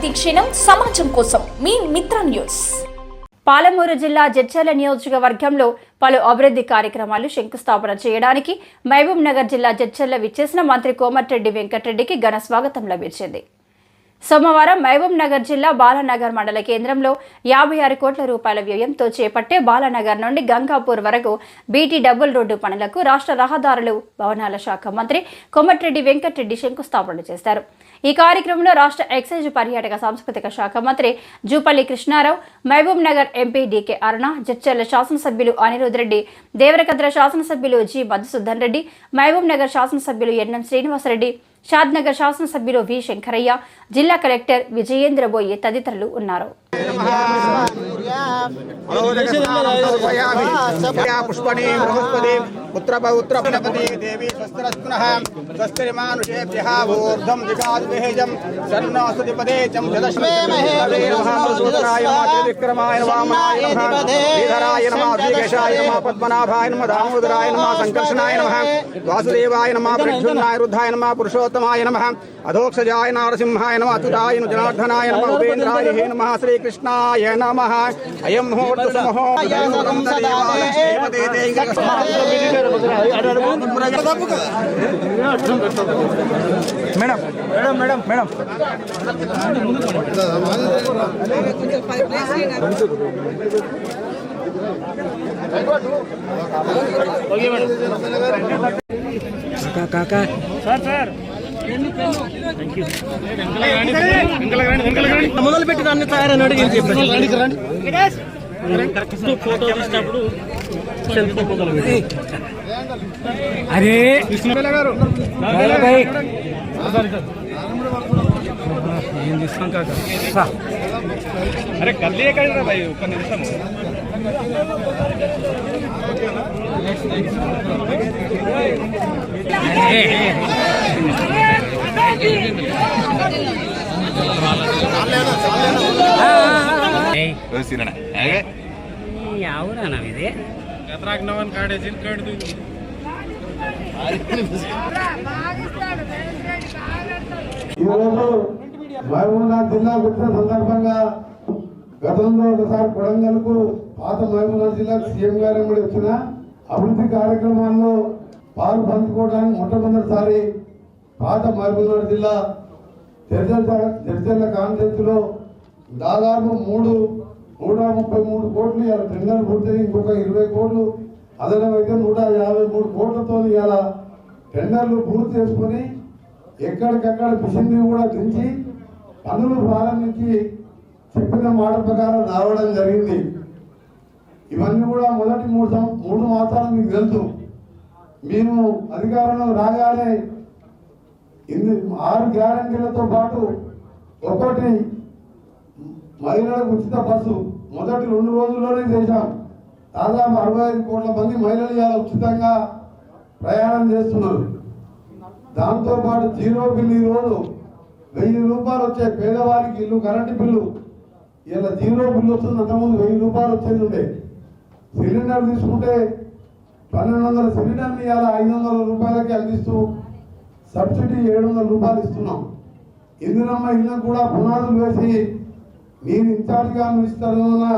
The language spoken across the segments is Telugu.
ప్రతిక్షణం సమాజం కోసం మీ మిత్ర న్యూస్. పాలమూరు జిల్లా జడ్చర్ల నియోజకవర్గంలో పలు అభివృద్ధి కార్యక్రమాలు శంకుస్థాపన చేయడానికి మహబూబ్ నగర్ జిల్లా జడ్చర్ల విచ్చేసిన మంత్రి కోమటిరెడ్డి వెంకటరెడ్డికి ఘన స్వాగతం లభించింది. సోమవారం మహబూబ్ నగర్ జిల్లా బాలానగర్ మండల కేంద్రంలో యాభై ఆరు కోట్ల రూపాయల వ్యయంతో చేపట్టే బాలానగర్ నుండి గంగాపూర్ వరకు బీటీ డబుల్ రోడ్డు పనులకు రాష్ట్ర రహదారులు భవనాల శాఖ మంత్రి కోమటిరెడ్డి వెంకటరెడ్డి శంకుస్థాపన చేశారు. ఈ కార్యక్రమంలో రాష్ట్ర ఎక్సైజ్ పర్యాటక సాంస్కృతిక శాఖ మంత్రి Jupally Krishna Rao Mahabubnagar MP D K Aruna Jadcherla శాసనసభ్యులు అనిరుద్ రెడ్డి దేవరకద్ర శాసనసభ్యులు జి మధుసూదన్ రెడ్డి మహబూబ్ నగర్ శాసనసభ్యులు ఎన్ఎం శ్రీనివాసరెడ్డి షాద్నగర్ శాసనసభ్యులు వి శంకరయ్య జిల్లా కలెక్టర్ విజయేంద్ర బోయి తదితరులు ఉన్నారు. पुष्पणी बृहस्पति पुत्र देवी स्वस्त्रस्तुनः स्वस्तिमानुषेभ्यः ऊर्ध्वं दिगादिहेजं पद्मनाभाय दामोदराय वासुदेवाय नमः। प्रक्षुन्नाय रुद्धाय नमः पुरुषोत्तमाय नमः अधोक्षजाय नारसिंहाय नमः अतुराय जनार्दनाय नमः उपेन्द्राय नम नमः श्रीकृष्णाय नमः अय శ్రీకృష్ణాయ నమః అయం ముహూర్త సుముహూర్తం మేడం మేడం మేడం మేడం మొదలు పెట్టి అన్ని తయారని అడిగి ఫోటో తీసినప్పుడు సెల్ఫీ మొదలు పెట్టి అరే గారు అరే కల్లి ఎక్కడ భయ్ ఒక్క నిమిషం అవునా ఇది ఈరోజు మహబూబ్నగర్ జిల్లా వచ్చిన సందర్భంగా గతంలో ఒకసారి కొడంగల్కు పాత మహబూబ్నగర్ జిల్లాకు సీఎం గారు కూడా వచ్చిన అభివృద్ధి కార్యక్రమాల్లో పాలు పంచుకోవడానికి మొట్టమొదటిసారి పాత మహబూబ్నగర్ జిల్లా చర్చల చర్చల కాన్సెప్ట్లో దాదాపు మూడు నూట ముప్పై మూడు కోట్లు ఇవాళ టెండర్ పూర్తయి ఇంకొక ఇరవై కోట్లు అదనమైతే నూట యాభై మూడు కోట్లతో ఇవాళ టెండర్లు పూర్తి చేసుకొని ఎక్కడికక్కడ మిషన్లు కూడా దించి పనులు ప్రారంభించి చెప్పిన మాట ప్రకారం రావడం జరిగింది. ఇవన్నీ కూడా మొదటి మూడు సం- మూడు మాసాలు మీకు తెలుసు. మేము అధికారంలో రాగానే ఇది ఆరు గ్యారంటీలతో పాటు ఒకటి మహిళలకు ఉచిత బస్సు. మొదటి రెండు రోజుల్లోనే చేశాం. దాదాపు అరవై ఐదు కోట్ల మంది మహిళలు ఇలా ఉచితంగా ప్రయాణం చేస్తున్నారు. దాంతోపాటు జీరో బిల్లు ఈరోజు వెయ్యి రూపాయలు వచ్చే పేదవారికి ఇల్లు కరెంటు బిల్లు. ఇలా జీరో బిల్లు వస్తుంది అంతకుముందు వెయ్యి రూపాయలు వచ్చేది ఉండే. సిలిండర్ తీసుకుంటే పన్నెండు వందల సిలిండర్ని ఇలా ఐదు వందల రూపాయలకి అందిస్తూ సబ్సిడీ ఏడు వందల రూపాయలు ఇస్తున్నాం. ఇందునమ్మ ఇళ్ళకు కూడా పునాదులు వేసి నేను ఇన్ఛార్జిగా మినిస్టర్గా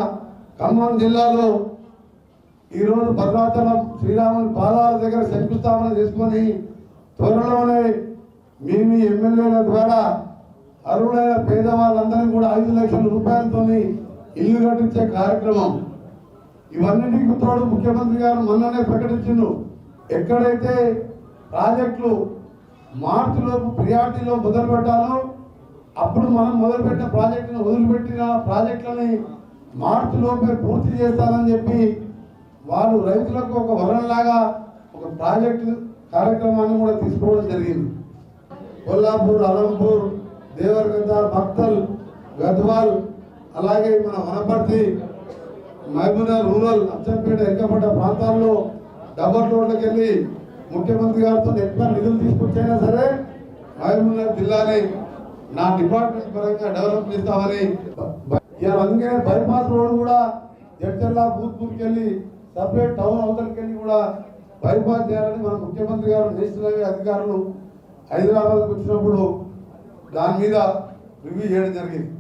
ఖమ్మం జిల్లాలో ఈరోజు భద్రాచలం శ్రీరాముని పాదాల దగ్గర శంకుస్థాపన చేసుకొని త్వరలోనే మీ ఎమ్మెల్యేల ద్వారా అర్హులైన పేదవాళ్ళందరినీ కూడా ఐదు లక్షల రూపాయలతో ఇల్లు కట్టించే కార్యక్రమం. ఇవన్నిటికి తోడు ముఖ్యమంత్రి గారు మొన్ననే ప్రకటించిండు. ఎక్కడైతే ప్రాజెక్టులు మార్చిలోపు ప్రియారిటీలో మొదలు పెట్టాలో అప్పుడు మనం మొదలుపెట్టిన ప్రాజెక్టును వదిలిపెట్టిన ప్రాజెక్టులని మార్చి లోపే పూర్తి చేస్తానని చెప్పి వాళ్ళు రైతులకు ఒక వరంలాగా ఒక ప్రాజెక్టు కార్యక్రమాన్ని కూడా తీసుకోవడం జరిగింది. కొల్లాపూర్ అలంపూర్ దేవరగద్ద భక్తల్ గద్వాల్ అలాగే మన వనపర్తి మహబూనా రూరల్ అచ్చంపేట ఎక్కపడ్డ ప్రాంతాల్లో డబల్ రోడ్లకు వెళ్ళి ముఖ్యమంత్రి గారితో ఎక్కువ నిధులు తీసుకొచ్చైనా సరే మహబూబ్నగర్ జిల్లాని నా డిపార్ట్మెంట్ పరంగా డెవలప్ చేస్తామని అందుకే అందుకనే బైపాస్ రోడ్ కూడా జడ్చర్ల భూత్పూర్కి వెళ్ళి సపరేట్ టౌన్ అవతలకి వెళ్ళి కూడా బైపాస్ చేయాలని మన ముఖ్యమంత్రి గారు నేషనల్ హైవే అధికారులు హైదరాబాద్కి వచ్చినప్పుడు దాని మీద రివ్యూ చేయడం జరిగింది.